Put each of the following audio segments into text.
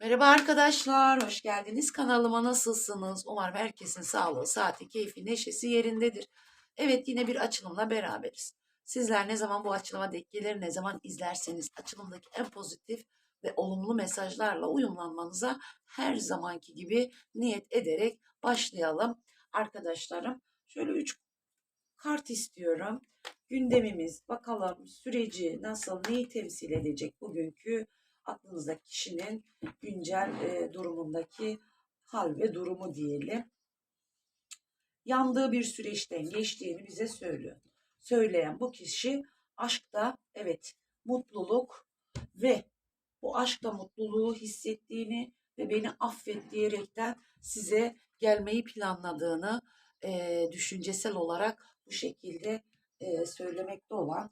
Merhaba arkadaşlar, hoş geldiniz kanalıma. Nasılsınız? Umarım herkesin sağlığı, saati, keyfi, neşesi yerindedir. Evet yine bir açılımla beraberiz. Sizler ne zaman bu açılıma denk gelir, ne zaman izlerseniz açılımdaki en pozitif ve olumlu mesajlarla uyumlanmanıza her zamanki gibi niyet ederek başlayalım. Arkadaşlarım şöyle üç kart istiyorum. Gündemimiz, bakalım süreci nasıl, neyi temsil edecek bugünkü aklınızdaki kişinin güncel e, durumundaki hal ve durumu diyelim. Yandığı bir süreçten geçtiğini bize söylüyor. Söyleyen bu kişi aşkta evet mutluluk ve bu aşkta mutluluğu hissettiğini ve beni affet diyerekten size gelmeyi planladığını e, düşüncesel olarak bu şekilde e, söylemekte olan.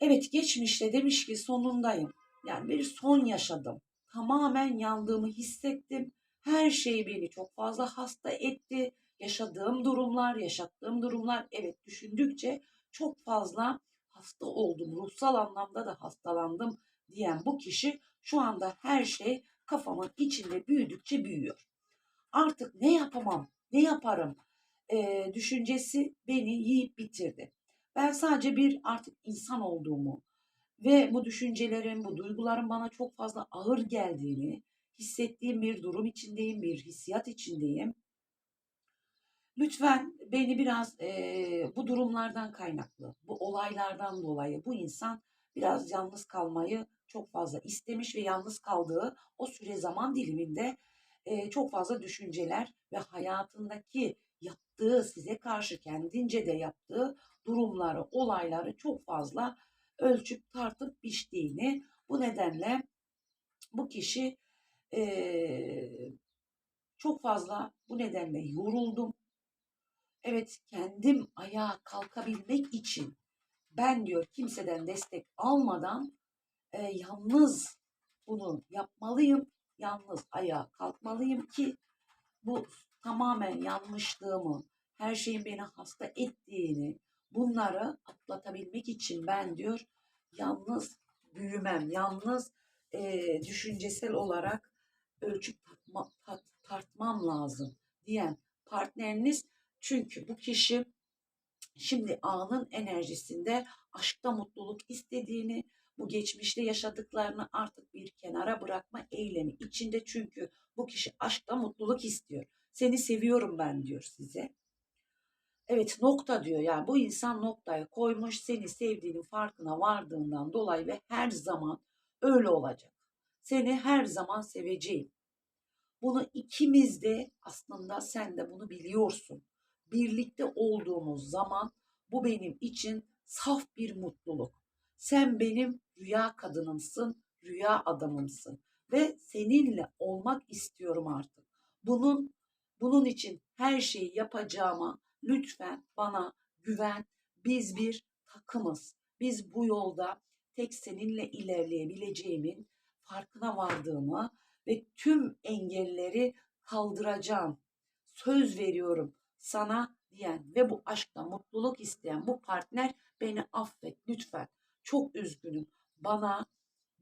Evet geçmişte demiş ki sonundayım. Yani bir son yaşadım. Tamamen yandığımı hissettim. Her şey beni çok fazla hasta etti. Yaşadığım durumlar, yaşattığım durumlar evet düşündükçe çok fazla hasta oldum. Ruhsal anlamda da hastalandım diyen bu kişi şu anda her şey kafamın içinde büyüdükçe büyüyor. Artık ne yapamam, ne yaparım e, düşüncesi beni yiyip bitirdi. Ben sadece bir artık insan olduğumu, ve bu düşüncelerin, bu duyguların bana çok fazla ağır geldiğini hissettiğim bir durum içindeyim, bir hissiyat içindeyim. Lütfen beni biraz e, bu durumlardan kaynaklı, bu olaylardan dolayı bu insan biraz yalnız kalmayı çok fazla istemiş ve yalnız kaldığı o süre zaman diliminde e, çok fazla düşünceler ve hayatındaki yaptığı size karşı kendince de yaptığı durumları, olayları çok fazla ölçüp tartıp biçtiğini bu nedenle bu kişi e, çok fazla bu nedenle yoruldum. Evet kendim ayağa kalkabilmek için ben diyor kimseden destek almadan e, yalnız bunu yapmalıyım. Yalnız ayağa kalkmalıyım ki bu tamamen yanlışlığımı, her şeyin beni hasta ettiğini, bunları atlatabilmek için ben diyor yalnız büyümem, yalnız e, düşüncesel olarak ölçüp tartma, tart, tartmam lazım diyen partneriniz çünkü bu kişi şimdi anın enerjisinde aşkta mutluluk istediğini, bu geçmişte yaşadıklarını artık bir kenara bırakma eylemi içinde çünkü bu kişi aşkta mutluluk istiyor. Seni seviyorum ben diyor size. Evet nokta diyor yani bu insan noktaya koymuş seni sevdiğinin farkına vardığından dolayı ve her zaman öyle olacak. Seni her zaman seveceğim. Bunu ikimiz de aslında sen de bunu biliyorsun. Birlikte olduğumuz zaman bu benim için saf bir mutluluk. Sen benim rüya kadınımsın, rüya adamımsın ve seninle olmak istiyorum artık. Bunun bunun için her şeyi yapacağıma lütfen bana güven. Biz bir takımız. Biz bu yolda tek seninle ilerleyebileceğimin farkına vardığımı ve tüm engelleri kaldıracağım. Söz veriyorum sana diyen ve bu aşkta mutluluk isteyen bu partner beni affet lütfen. Çok üzgünüm. Bana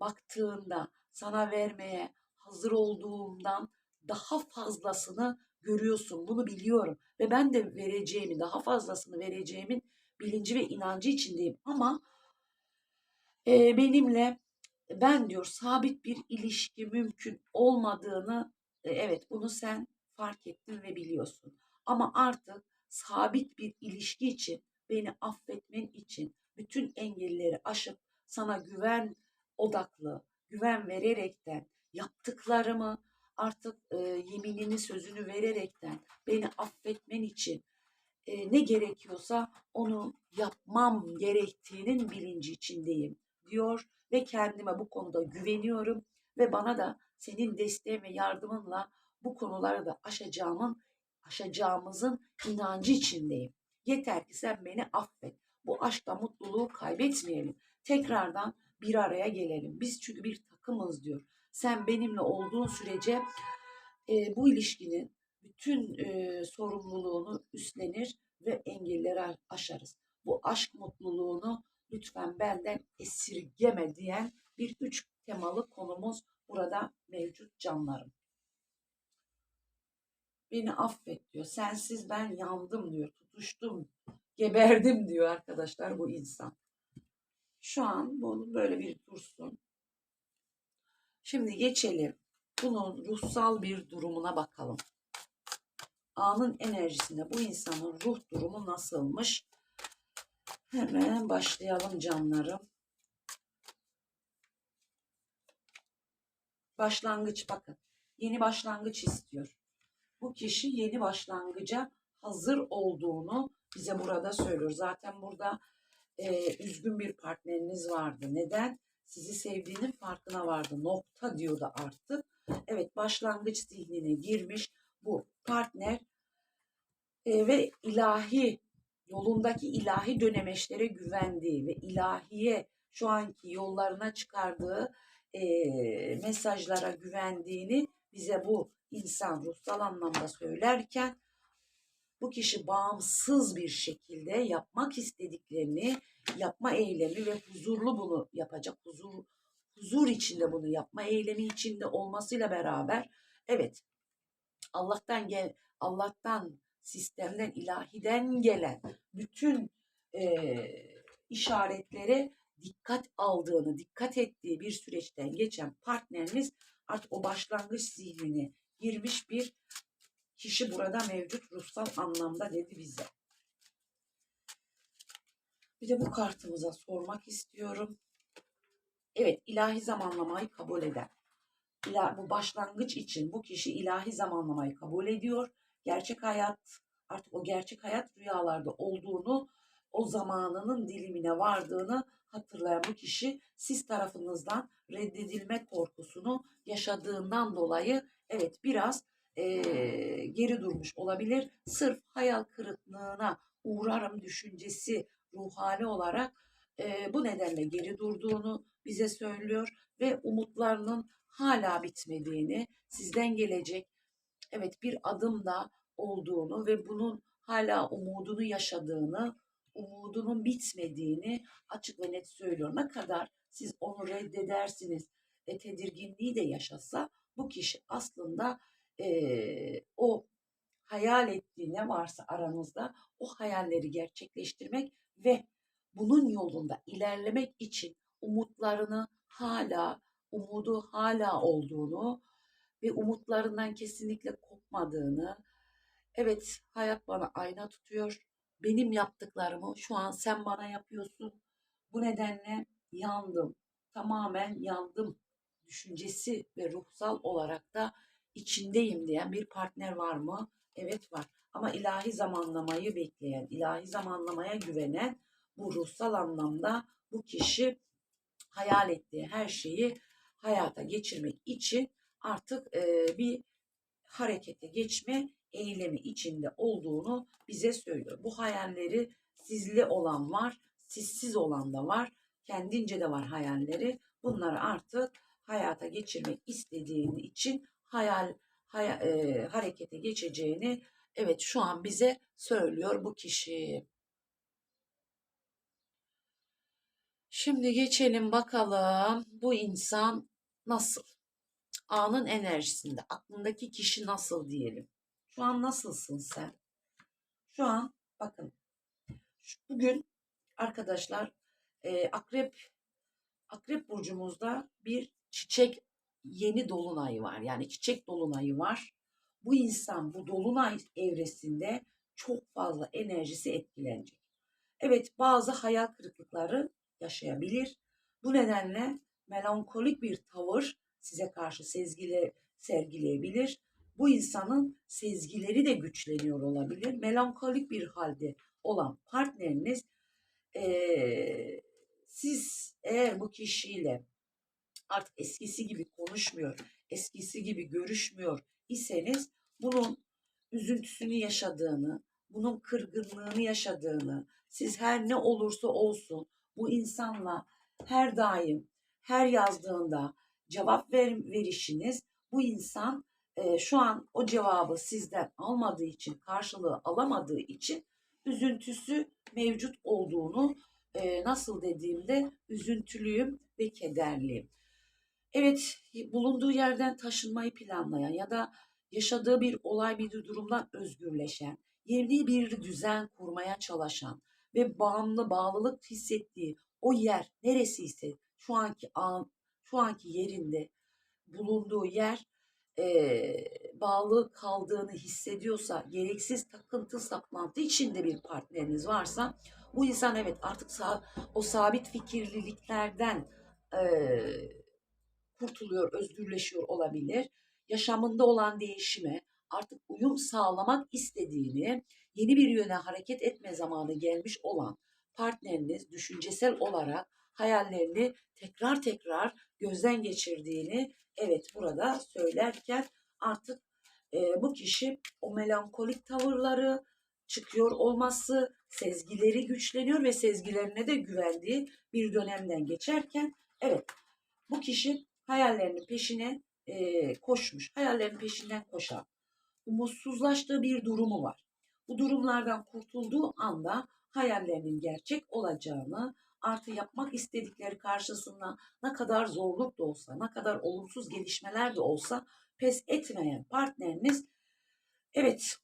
baktığında sana vermeye hazır olduğumdan daha fazlasını görüyorsun. Bunu biliyorum ve ben de vereceğimi, daha fazlasını vereceğimin bilinci ve inancı içindeyim. Ama e, benimle ben diyor sabit bir ilişki mümkün olmadığını e, evet bunu sen fark ettin ve biliyorsun. Ama artık sabit bir ilişki için beni affetmen için bütün engelleri aşıp sana güven odaklı, güven vererekten yaptıklarımı artık e, yeminini sözünü vererekten beni affetmen için e, ne gerekiyorsa onu yapmam gerektiğinin bilinci içindeyim diyor ve kendime bu konuda güveniyorum ve bana da senin desteğin ve yardımınla bu konuları da aşacağımın aşacağımızın inancı içindeyim. Yeter ki sen beni affet. Bu aşkta mutluluğu kaybetmeyelim. Tekrardan bir araya gelelim. Biz çünkü bir takımız diyor sen benimle olduğun sürece e, bu ilişkinin bütün e, sorumluluğunu üstlenir ve engelleri aşarız. Bu aşk mutluluğunu lütfen benden esirgeme diyen bir üç temalı konumuz burada mevcut canlarım. Beni affet diyor. Sensiz ben yandım diyor. Tutuştum, geberdim diyor arkadaşlar bu insan. Şu an bunu böyle bir dursun. Şimdi geçelim. Bunun ruhsal bir durumuna bakalım. Anın enerjisinde bu insanın ruh durumu nasılmış? Hemen başlayalım canlarım. Başlangıç bakın. Yeni başlangıç istiyor. Bu kişi yeni başlangıca hazır olduğunu bize burada söylüyor. Zaten burada e, üzgün bir partneriniz vardı. Neden? Sizi sevdiğinin farkına vardı. Nokta diyordu artık. Evet başlangıç zihnine girmiş bu partner e, ve ilahi yolundaki ilahi dönemeçlere güvendiği ve ilahiye şu anki yollarına çıkardığı e, mesajlara güvendiğini bize bu insan ruhsal anlamda söylerken bu kişi bağımsız bir şekilde yapmak istediklerini yapma eylemi ve huzurlu bunu yapacak huzur huzur içinde bunu yapma eylemi içinde olmasıyla beraber evet Allah'tan gel Allah'tan sistemden ilahiden gelen bütün eee işaretlere dikkat aldığını, dikkat ettiği bir süreçten geçen partneriniz artık o başlangıç zihnine girmiş bir kişi burada mevcut ruhsal anlamda dedi bize. Bir de bu kartımıza sormak istiyorum. Evet, ilahi zamanlamayı kabul eden. İla, bu başlangıç için bu kişi ilahi zamanlamayı kabul ediyor. Gerçek hayat, artık o gerçek hayat rüyalarda olduğunu, o zamanının dilimine vardığını hatırlayan bu kişi siz tarafınızdan reddedilme korkusunu yaşadığından dolayı evet biraz eee, geri durmuş olabilir. Sırf hayal kırıklığına uğrarım düşüncesi ruhani olarak eee, bu nedenle geri durduğunu bize söylüyor ve umutlarının hala bitmediğini, sizden gelecek evet bir adım da olduğunu ve bunun hala umudunu yaşadığını, umudunun bitmediğini açık ve net söylüyor. Ne kadar siz onu reddedersiniz ve tedirginliği de yaşasa bu kişi aslında eee, o hayal ettiği ne varsa aranızda o hayalleri gerçekleştirmek ve bunun yolunda ilerlemek için umutlarını hala, umudu hala olduğunu ve umutlarından kesinlikle kopmadığını, evet hayat bana ayna tutuyor, benim yaptıklarımı şu an sen bana yapıyorsun, bu nedenle yandım, tamamen yandım. düşüncesi ve ruhsal olarak da içindeyim diyen bir partner var mı? Evet var. Ama ilahi zamanlamayı bekleyen, ilahi zamanlamaya güvenen bu ruhsal anlamda bu kişi hayal ettiği her şeyi hayata geçirmek için artık e, bir harekete geçme eylemi içinde olduğunu bize söylüyor. Bu hayalleri sizli olan var, sizsiz olan da var, kendince de var hayalleri. Bunları artık hayata geçirmek istediğini için hayal haya- e, harekete geçeceğini evet şu an bize söylüyor bu kişi. Şimdi geçelim bakalım bu insan nasıl? Anın enerjisinde aklındaki kişi nasıl diyelim. Şu an nasılsın sen? Şu an bakın bugün arkadaşlar e, akrep akrep burcumuzda bir çiçek yeni dolunayı var. Yani çiçek dolunayı var. Bu insan bu dolunay evresinde çok fazla enerjisi etkilenecek. Evet bazı hayal kırıklıkları yaşayabilir. Bu nedenle melankolik bir tavır size karşı sezgile sergileyebilir. Bu insanın sezgileri de güçleniyor olabilir. Melankolik bir halde olan partneriniz eee, siz eğer bu kişiyle artık eskisi gibi konuşmuyor, eskisi gibi görüşmüyor iseniz bunun üzüntüsünü yaşadığını, bunun kırgınlığını yaşadığını, siz her ne olursa olsun bu insanla her daim, her yazdığında cevap ver, verişiniz bu insan e, şu an o cevabı sizden almadığı için, karşılığı alamadığı için üzüntüsü mevcut olduğunu e, nasıl dediğimde üzüntülüyüm ve kederliyim. Evet, bulunduğu yerden taşınmayı planlayan ya da yaşadığı bir olay, bir durumdan özgürleşen, yeni bir düzen kurmaya çalışan ve bağımlı, bağlılık hissettiği o yer neresiyse şu anki an, şu anki yerinde bulunduğu yer eee, bağlı kaldığını hissediyorsa, gereksiz takıntı, saplantı içinde bir partneriniz varsa bu insan evet artık sa- o sabit fikirliliklerden eee, kurtuluyor, özgürleşiyor olabilir. Yaşamında olan değişime artık uyum sağlamak istediğini, yeni bir yöne hareket etme zamanı gelmiş olan partneriniz düşüncesel olarak hayallerini tekrar tekrar gözden geçirdiğini evet burada söylerken artık e, bu kişi o melankolik tavırları çıkıyor olması, sezgileri güçleniyor ve sezgilerine de güvendiği bir dönemden geçerken evet bu kişi hayallerinin peşine e, koşmuş. Hayallerinin peşinden koşan, umutsuzlaştığı bir durumu var. Bu durumlardan kurtulduğu anda hayallerinin gerçek olacağını, artı yapmak istedikleri karşısında ne kadar zorluk da olsa, ne kadar olumsuz gelişmeler de olsa pes etmeyen partneriniz evet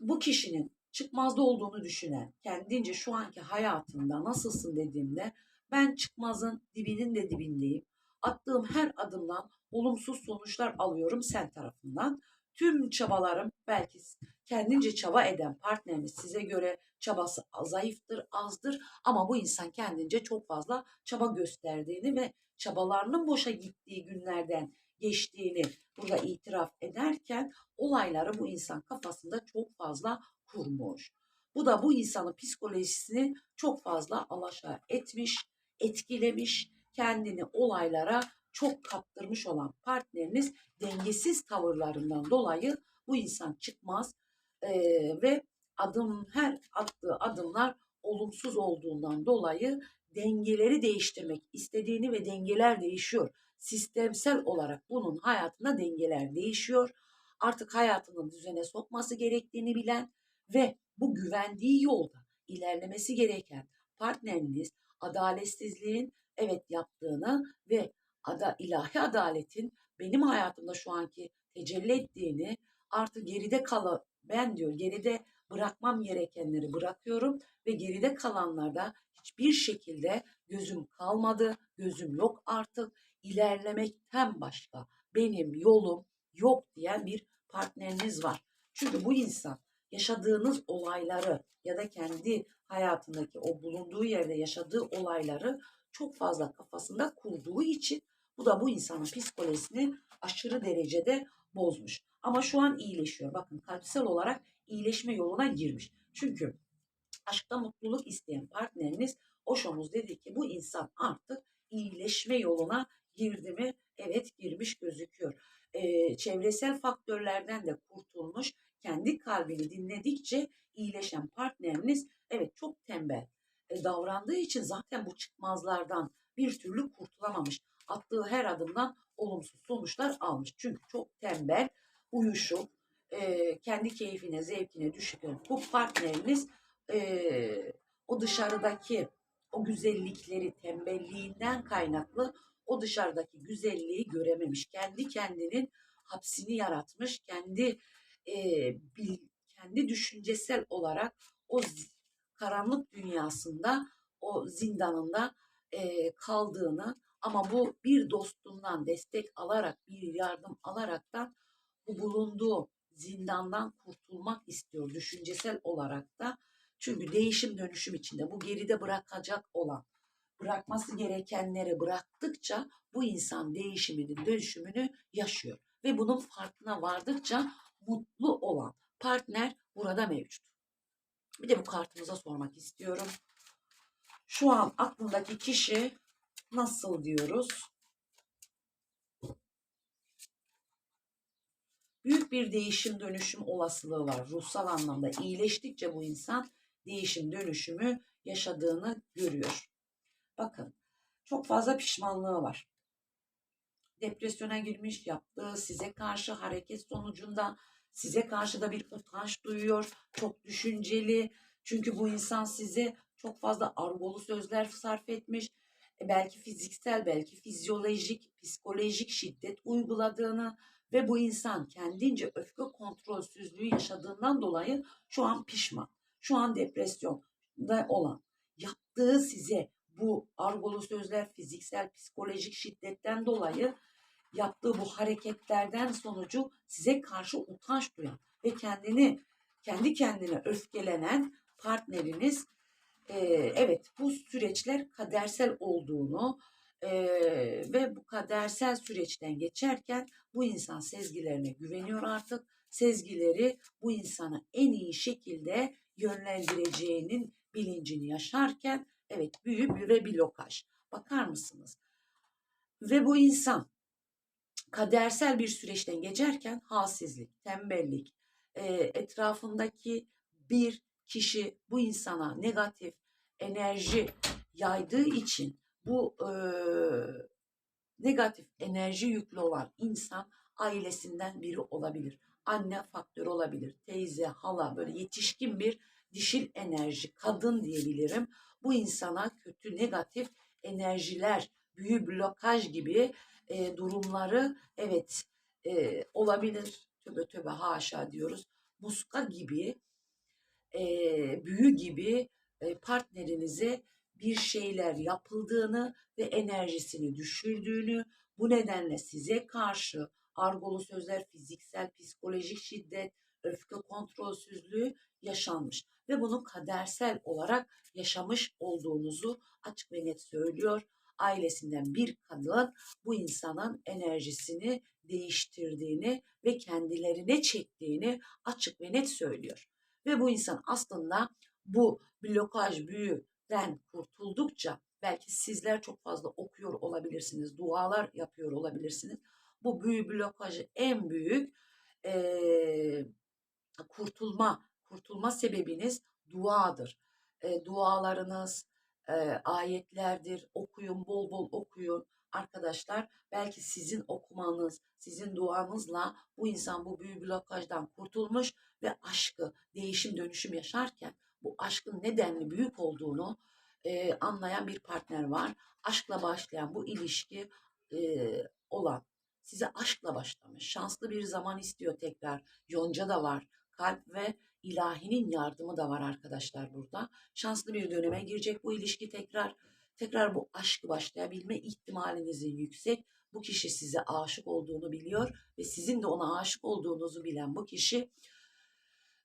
bu kişinin çıkmazda olduğunu düşünen, kendince şu anki hayatında nasılsın dediğimde ben çıkmazın dibinin de dibindeyim. Attığım her adımdan olumsuz sonuçlar alıyorum sen tarafından. Tüm çabalarım belki kendince çaba eden partneriniz size göre çabası zayıftır, azdır ama bu insan kendince çok fazla çaba gösterdiğini ve çabalarının boşa gittiği günlerden geçtiğini burada itiraf ederken olayları bu insan kafasında çok fazla kurmuş. Bu da bu insanın psikolojisini çok fazla alaşağı etmiş, etkilemiş, kendini olaylara çok kaptırmış olan partneriniz dengesiz tavırlarından dolayı bu insan çıkmaz eee, ve adım her attığı adımlar olumsuz olduğundan dolayı dengeleri değiştirmek istediğini ve dengeler değişiyor. Sistemsel olarak bunun hayatında dengeler değişiyor. Artık hayatının düzene sokması gerektiğini bilen ve bu güvendiği yolda ilerlemesi gereken partneriniz adaletsizliğin evet yaptığını ve ada, ilahi adaletin benim hayatımda şu anki tecelli ettiğini artık geride kalan ben diyor geride bırakmam gerekenleri bırakıyorum ve geride kalanlarda hiçbir şekilde gözüm kalmadı, gözüm yok artık. İlerlemekten başka benim yolum yok diyen bir partneriniz var. Çünkü bu insan yaşadığınız olayları ya da kendi hayatındaki o bulunduğu yerde yaşadığı olayları çok fazla kafasında kurduğu için bu da bu insanın psikolojisini aşırı derecede bozmuş. Ama şu an iyileşiyor. Bakın kalpsel olarak iyileşme yoluna girmiş. Çünkü aşkta mutluluk isteyen partneriniz Oşomuz dedi ki bu insan artık iyileşme yoluna girdi mi? Evet girmiş gözüküyor. Ee, çevresel faktörlerden de kurtulmuş. Kendi kalbini dinledikçe iyileşen partneriniz evet çok tembel davrandığı için zaten bu çıkmazlardan bir türlü kurtulamamış. Attığı her adımdan olumsuz sonuçlar almış. Çünkü çok tembel, uyuşuk, e, kendi keyfine, zevkine düşkün bu partneriniz e, o dışarıdaki o güzellikleri tembelliğinden kaynaklı o dışarıdaki güzelliği görememiş. Kendi kendinin hapsini yaratmış. Kendi e, bil, kendi düşüncesel olarak o karanlık dünyasında o zindanında e, kaldığını ama bu bir dostundan destek alarak bir yardım alaraktan bu bulunduğu zindandan kurtulmak istiyor düşüncesel olarak da. Çünkü değişim dönüşüm içinde bu geride bırakacak olan bırakması gerekenleri bıraktıkça bu insan değişiminin dönüşümünü yaşıyor. Ve bunun farkına vardıkça mutlu olan partner burada mevcut. Bir de bu kartımıza sormak istiyorum. Şu an aklındaki kişi nasıl diyoruz? Büyük bir değişim dönüşüm olasılığı var. Ruhsal anlamda iyileştikçe bu insan değişim dönüşümü yaşadığını görüyor. Bakın çok fazla pişmanlığı var. Depresyona girmiş, yaptığı size karşı hareket sonucunda size karşı da bir utanç duyuyor. Çok düşünceli. Çünkü bu insan size çok fazla argolu sözler sarf etmiş. e, belki fiziksel, belki fizyolojik, psikolojik şiddet uyguladığını ve bu insan kendince öfke kontrolsüzlüğü yaşadığından dolayı şu an pişman, şu an depresyonda olan, yaptığı size bu argolu sözler, fiziksel, psikolojik şiddetten dolayı yaptığı bu hareketlerden sonucu size karşı utanç duyan ve kendini kendi kendine öfkelenen partneriniz e, evet bu süreçler kadersel olduğunu e, ve bu kadersel süreçten geçerken bu insan sezgilerine güveniyor artık. Sezgileri bu insanı en iyi şekilde yönlendireceğinin bilincini yaşarken evet büyü ve blokaj. Bakar mısınız? Ve bu insan kadersel bir süreçten geçerken halsizlik, tembellik, e, etrafındaki bir kişi bu insana negatif enerji yaydığı için bu e, negatif enerji yüklü olan insan ailesinden biri olabilir. Anne faktörü olabilir. Teyze, hala böyle yetişkin bir dişil enerji, kadın diyebilirim. Bu insana kötü negatif enerjiler, büyü blokaj gibi e, durumları evet e, olabilir. Töbe töbe haşa diyoruz. Muska gibi, e, büyü gibi e, partnerinize bir şeyler yapıldığını ve enerjisini düşürdüğünü, bu nedenle size karşı argolu sözler, fiziksel, psikolojik şiddet, öfke kontrolsüzlüğü yaşanmış ve bunu kadersel olarak yaşamış olduğunuzu açık ve net söylüyor. Ailesinden bir kadın bu insanın enerjisini değiştirdiğini ve kendilerine çektiğini açık ve net söylüyor. Ve bu insan aslında bu blokaj büyüden kurtuldukça belki sizler çok fazla okuyor olabilirsiniz, dualar yapıyor olabilirsiniz. Bu büyü blokajı en büyük e, kurtulma kurtulma sebebiniz duadır. E, dualarınız, e, ayetlerdir. Okuyun, bol bol okuyun. Arkadaşlar belki sizin okumanız, sizin duanızla bu insan bu büyü blokajdan kurtulmuş ve aşkı, değişim dönüşüm yaşarken bu aşkın nedenli büyük olduğunu e, anlayan bir partner var. Aşkla başlayan bu ilişki e, olan size aşkla başlamış. Şanslı bir zaman istiyor tekrar. Yonca da var. Kalp ve ilahinin yardımı da var arkadaşlar burada. Şanslı bir döneme girecek bu ilişki tekrar. Tekrar bu aşkı başlayabilme ihtimalinizin yüksek. Bu kişi size aşık olduğunu biliyor ve sizin de ona aşık olduğunuzu bilen bu kişi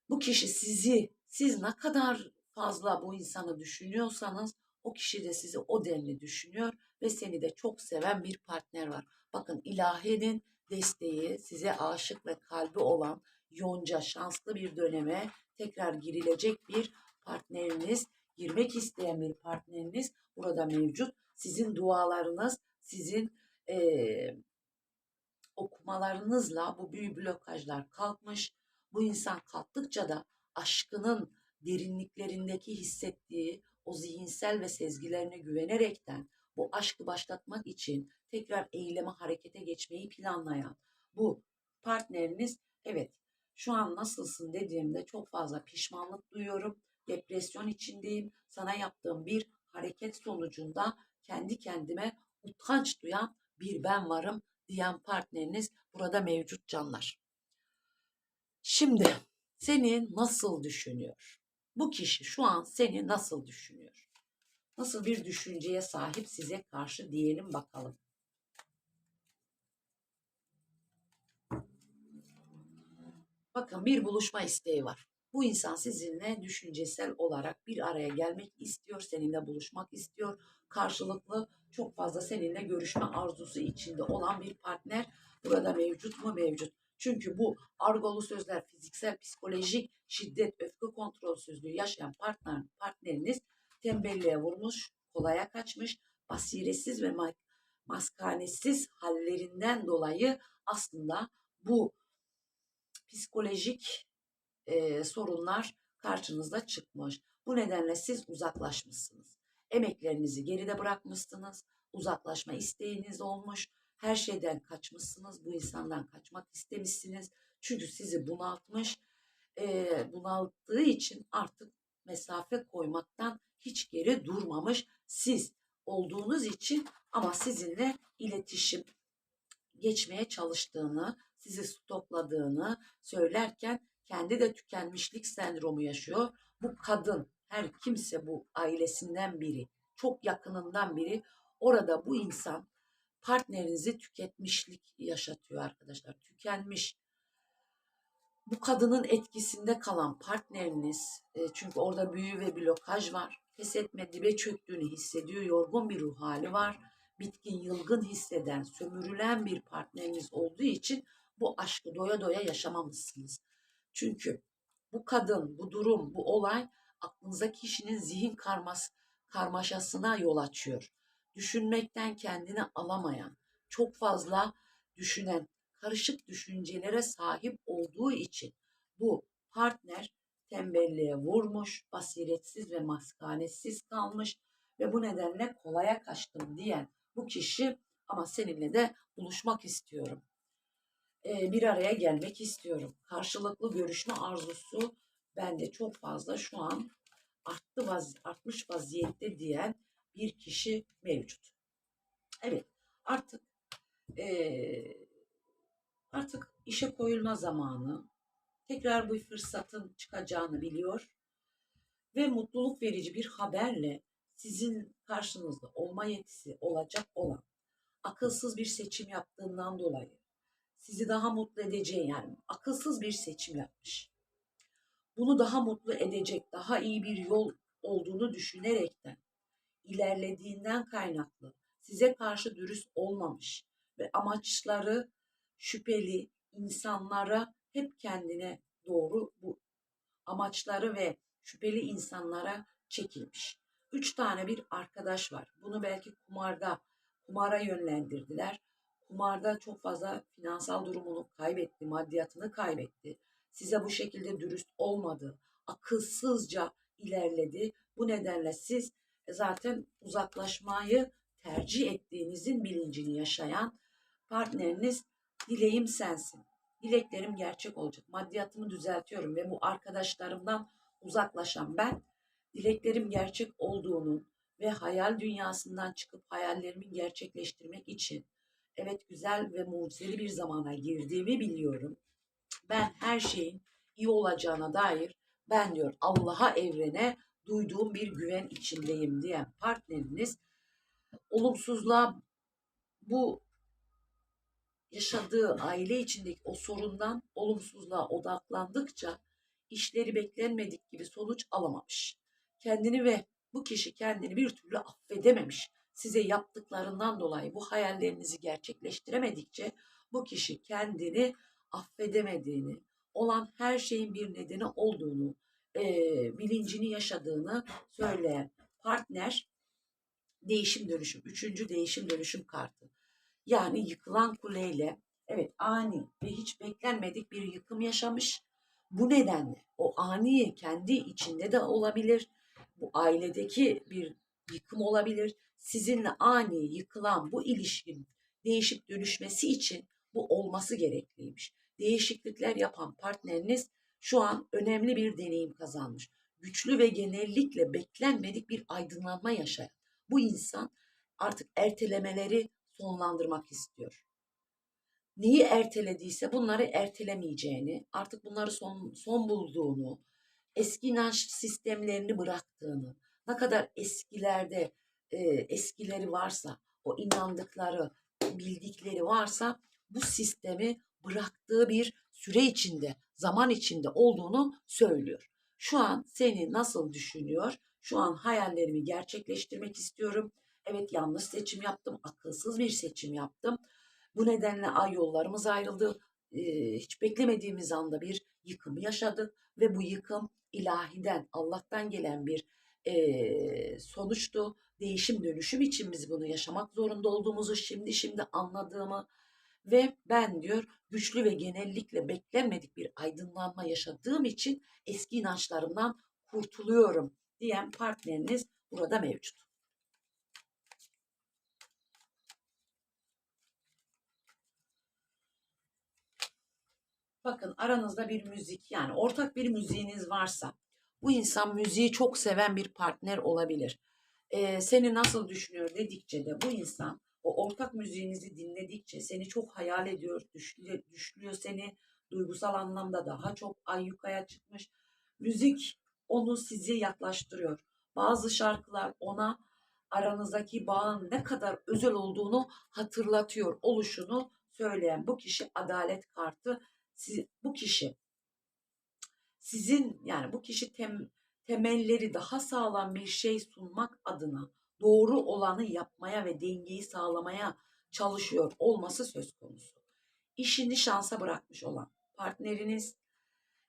bu kişi sizi siz ne kadar fazla bu insanı düşünüyorsanız o kişi de sizi o denli düşünüyor ve seni de çok seven bir partner var. Bakın ilahinin desteği size aşık ve kalbi olan yonca şanslı bir döneme tekrar girilecek bir partneriniz, girmek isteyen bir partneriniz burada mevcut. Sizin dualarınız, sizin e, okumalarınızla bu büyü blokajlar kalkmış. Bu insan kalktıkça da aşkının derinliklerindeki hissettiği o zihinsel ve sezgilerine güvenerekten bu aşkı başlatmak için tekrar eyleme harekete geçmeyi planlayan bu partneriniz evet şu an nasılsın dediğimde çok fazla pişmanlık duyuyorum. Depresyon içindeyim. Sana yaptığım bir hareket sonucunda kendi kendime utanç duyan bir ben varım diyen partneriniz burada mevcut canlar. Şimdi seni nasıl düşünüyor? Bu kişi şu an seni nasıl düşünüyor? Nasıl bir düşünceye sahip size karşı diyelim bakalım. Bakın bir buluşma isteği var. Bu insan sizinle düşüncesel olarak bir araya gelmek istiyor, seninle buluşmak istiyor. Karşılıklı çok fazla seninle görüşme arzusu içinde olan bir partner burada mevcut mu? Mevcut. Çünkü bu argolu sözler, fiziksel, psikolojik şiddet, öfke kontrolsüzlüğü yaşayan partner, partneriniz tembelliğe vurmuş, kolaya kaçmış, basiretsiz ve maskanesiz hallerinden dolayı aslında bu psikolojik e, sorunlar karşınızda çıkmış. Bu nedenle siz uzaklaşmışsınız. Emeklerinizi geride bırakmışsınız. Uzaklaşma isteğiniz olmuş. Her şeyden kaçmışsınız. Bu insandan kaçmak istemişsiniz. Çünkü sizi bunaltmış. E, bunalttığı için artık mesafe koymaktan hiç geri durmamış. Siz olduğunuz için ama sizinle iletişim geçmeye çalıştığını, sizi stokladığını söylerken kendi de tükenmişlik sendromu yaşıyor. Bu kadın, her kimse bu ailesinden biri, çok yakınından biri orada bu insan partnerinizi tüketmişlik yaşatıyor arkadaşlar. Tükenmiş. Bu kadının etkisinde kalan partneriniz e, çünkü orada büyü ve blokaj var. Pes etme dibe çöktüğünü hissediyor. Yorgun bir ruh hali var. Bitkin, yılgın hisseden, sömürülen bir partneriniz olduğu için bu aşkı doya doya yaşamamışsınız. Çünkü bu kadın, bu durum, bu olay aklınızdaki kişinin zihin karmas, karmaşasına yol açıyor. Düşünmekten kendini alamayan, çok fazla düşünen, karışık düşüncelere sahip olduğu için bu partner tembelliğe vurmuş, basiretsiz ve maskanetsiz kalmış ve bu nedenle kolaya kaçtım diyen bu kişi ama seninle de buluşmak istiyorum. Bir araya gelmek istiyorum. Karşılıklı görüşme arzusu bende çok fazla şu an arttı vaz artmış vaziyette diyen bir kişi mevcut. Evet artık eee, artık işe koyulma zamanı. Tekrar bu fırsatın çıkacağını biliyor ve mutluluk verici bir haberle sizin karşınızda olma yetisi olacak olan akılsız bir seçim yaptığından dolayı sizi daha mutlu edeceği yani akılsız bir seçim yapmış. Bunu daha mutlu edecek, daha iyi bir yol olduğunu düşünerekten ilerlediğinden kaynaklı size karşı dürüst olmamış ve amaçları şüpheli insanlara hep kendine doğru bu amaçları ve şüpheli insanlara çekilmiş. Üç tane bir arkadaş var. Bunu belki kumarda, kumara yönlendirdiler. Kumarda çok fazla finansal durumunu kaybetti, maddiyatını kaybetti. Size bu şekilde dürüst olmadı, akılsızca ilerledi. Bu nedenle siz zaten uzaklaşmayı tercih ettiğinizin bilincini yaşayan partneriniz dileğim sensin. Dileklerim gerçek olacak. Maddiyatımı düzeltiyorum ve bu arkadaşlarımdan uzaklaşan ben dileklerim gerçek olduğunu ve hayal dünyasından çıkıp hayallerimi gerçekleştirmek için evet güzel ve mucizeli bir zamana girdiğimi biliyorum. Ben her şeyin iyi olacağına dair ben diyor Allah'a evrene duyduğum bir güven içindeyim diyen partneriniz olumsuzluğa bu yaşadığı aile içindeki o sorundan olumsuzluğa odaklandıkça işleri beklenmedik gibi sonuç alamamış. Kendini ve bu kişi kendini bir türlü affedememiş. Size yaptıklarından dolayı bu hayallerinizi gerçekleştiremedikçe bu kişi kendini affedemediğini, olan her şeyin bir nedeni olduğunu, e, bilincini yaşadığını söyleyen partner değişim dönüşüm, üçüncü değişim dönüşüm kartı. Yani yıkılan kuleyle evet ani ve hiç beklenmedik bir yıkım yaşamış. Bu nedenle o ani kendi içinde de olabilir. Bu ailedeki bir yıkım olabilir. Sizinle ani yıkılan bu ilişkin değişip dönüşmesi için bu olması gerekliymiş. Değişiklikler yapan partneriniz şu an önemli bir deneyim kazanmış. Güçlü ve genellikle beklenmedik bir aydınlanma yaşayan bu insan artık ertelemeleri sonlandırmak istiyor. Neyi ertelediyse bunları ertelemeyeceğini, artık bunları son, son bulduğunu, eski inanç sistemlerini bıraktığını, ne kadar eskilerde e, eskileri varsa, o inandıkları, bildikleri varsa bu sistemi bıraktığı bir süre içinde, zaman içinde olduğunu söylüyor. Şu an seni nasıl düşünüyor? Şu an hayallerimi gerçekleştirmek istiyorum. Evet yanlış seçim yaptım, akılsız bir seçim yaptım. Bu nedenle ay yollarımız ayrıldı. Ee, hiç beklemediğimiz anda bir yıkım yaşadık ve bu yıkım ilahiden, Allah'tan gelen bir e, sonuçtu. Değişim dönüşüm için biz bunu yaşamak zorunda olduğumuzu şimdi şimdi anladığımı ve ben diyor güçlü ve genellikle beklenmedik bir aydınlanma yaşadığım için eski inançlarımdan kurtuluyorum diyen partneriniz burada mevcut. Bakın aranızda bir müzik yani ortak bir müziğiniz varsa bu insan müziği çok seven bir partner olabilir. e, seni nasıl düşünüyor dedikçe de bu insan o ortak müziğinizi dinledikçe seni çok hayal ediyor, düşlüyor, düşlüyor seni duygusal anlamda daha çok ayyukaya çıkmış. Müzik onu sizi yaklaştırıyor. Bazı şarkılar ona aranızdaki bağın ne kadar özel olduğunu hatırlatıyor oluşunu söyleyen bu kişi adalet kartı. Siz, bu kişi sizin yani bu kişi tem, temelleri daha sağlam bir şey sunmak adına doğru olanı yapmaya ve dengeyi sağlamaya çalışıyor olması söz konusu. İşini şansa bırakmış olan partneriniz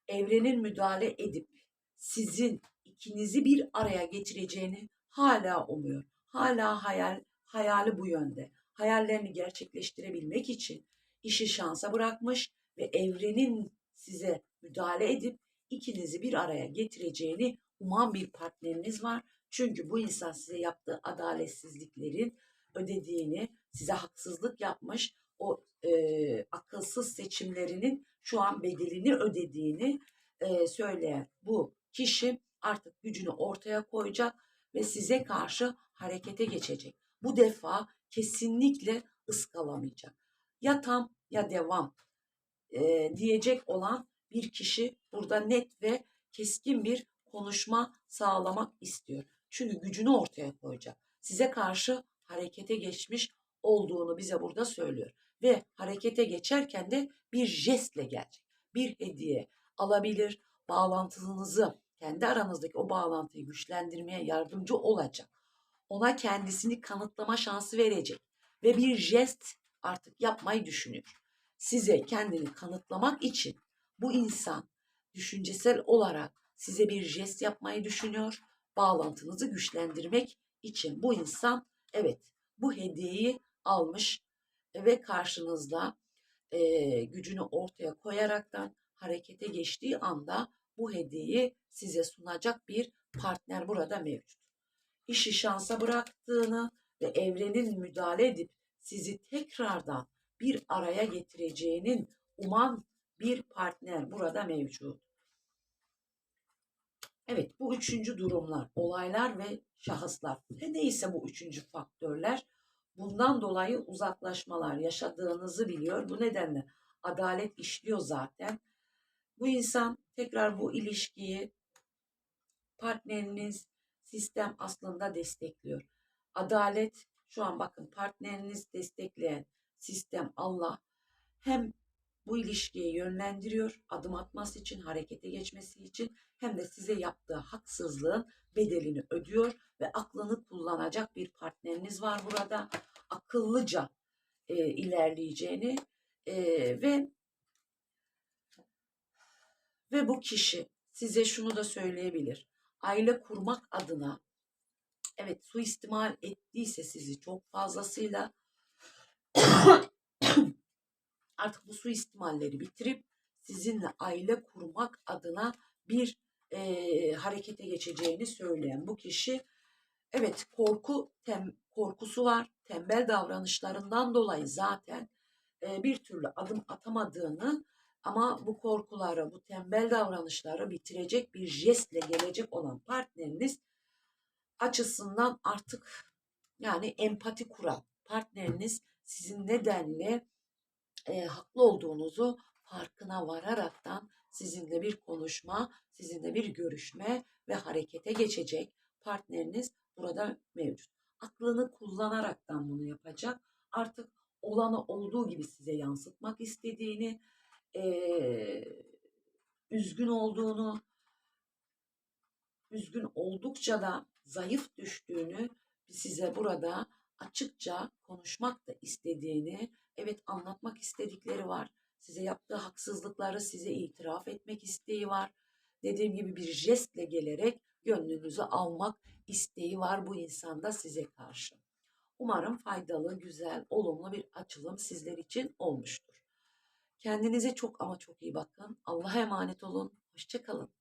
evrenin müdahale edip sizin ikinizi bir araya getireceğini hala umuyor. Hala hayal hayali bu yönde. Hayallerini gerçekleştirebilmek için işi şansa bırakmış ve evrenin size müdahale edip ikinizi bir araya getireceğini uman bir partneriniz var. Çünkü bu insan size yaptığı adaletsizliklerin ödediğini, size haksızlık yapmış, o e, akılsız seçimlerinin şu an bedelini ödediğini e, söyleyen bu kişi artık gücünü ortaya koyacak ve size karşı harekete geçecek. Bu defa kesinlikle ıskalamayacak. Ya tam ya devam e, diyecek olan bir kişi burada net ve keskin bir konuşma sağlamak istiyor. Çünkü gücünü ortaya koyacak. Size karşı harekete geçmiş olduğunu bize burada söylüyor. Ve harekete geçerken de bir jestle gelecek. Bir hediye alabilir, bağlantınızı, kendi aranızdaki o bağlantıyı güçlendirmeye yardımcı olacak. Ona kendisini kanıtlama şansı verecek ve bir jest artık yapmayı düşünüyor. Size kendini kanıtlamak için bu insan düşüncesel olarak size bir jest yapmayı düşünüyor. Bağlantınızı güçlendirmek için bu insan evet bu hediyeyi almış ve karşınızda e, gücünü ortaya koyaraktan harekete geçtiği anda bu hediyeyi size sunacak bir partner burada mevcut. İşi şansa bıraktığını ve evrenin müdahale edip sizi tekrardan bir araya getireceğinin uman bir partner burada mevcut. Evet bu üçüncü durumlar, olaylar ve şahıslar. Ve neyse bu üçüncü faktörler bundan dolayı uzaklaşmalar yaşadığınızı biliyor. Bu nedenle adalet işliyor zaten. Bu insan tekrar bu ilişkiyi partneriniz sistem aslında destekliyor. Adalet şu an bakın partneriniz destekleyen sistem Allah hem bu ilişkiyi yönlendiriyor adım atması için, harekete geçmesi için hem de size yaptığı haksızlığın bedelini ödüyor ve aklını kullanacak bir partneriniz var burada. Akıllıca e, ilerleyeceğini e, ve ve bu kişi size şunu da söyleyebilir. Aile kurmak adına evet suistimal ettiyse sizi çok fazlasıyla artık bu suistimalleri bitirip sizinle aile kurmak adına bir e, harekete geçeceğini söyleyen bu kişi evet korku tem, korkusu var. Tembel davranışlarından dolayı zaten e, bir türlü adım atamadığını ama bu korkuları bu tembel davranışları bitirecek bir jestle gelecek olan partneriniz açısından artık yani empati kuran partneriniz sizin nedenle e, haklı olduğunuzu farkına vararaktan sizinle bir konuşma, sizinle bir görüşme ve harekete geçecek partneriniz burada mevcut. Aklını kullanaraktan bunu yapacak. Artık olanı olduğu gibi size yansıtmak istediğini, e, üzgün olduğunu, üzgün oldukça da zayıf düştüğünü size burada açıkça konuşmak da istediğini, evet anlatmak istedikleri var. Size yaptığı haksızlıkları size itiraf etmek isteği var. Dediğim gibi bir jestle gelerek gönlünüzü almak isteği var bu insanda size karşı. Umarım faydalı, güzel, olumlu bir açılım sizler için olmuştur. Kendinize çok ama çok iyi bakın. Allah'a emanet olun. Hoşçakalın.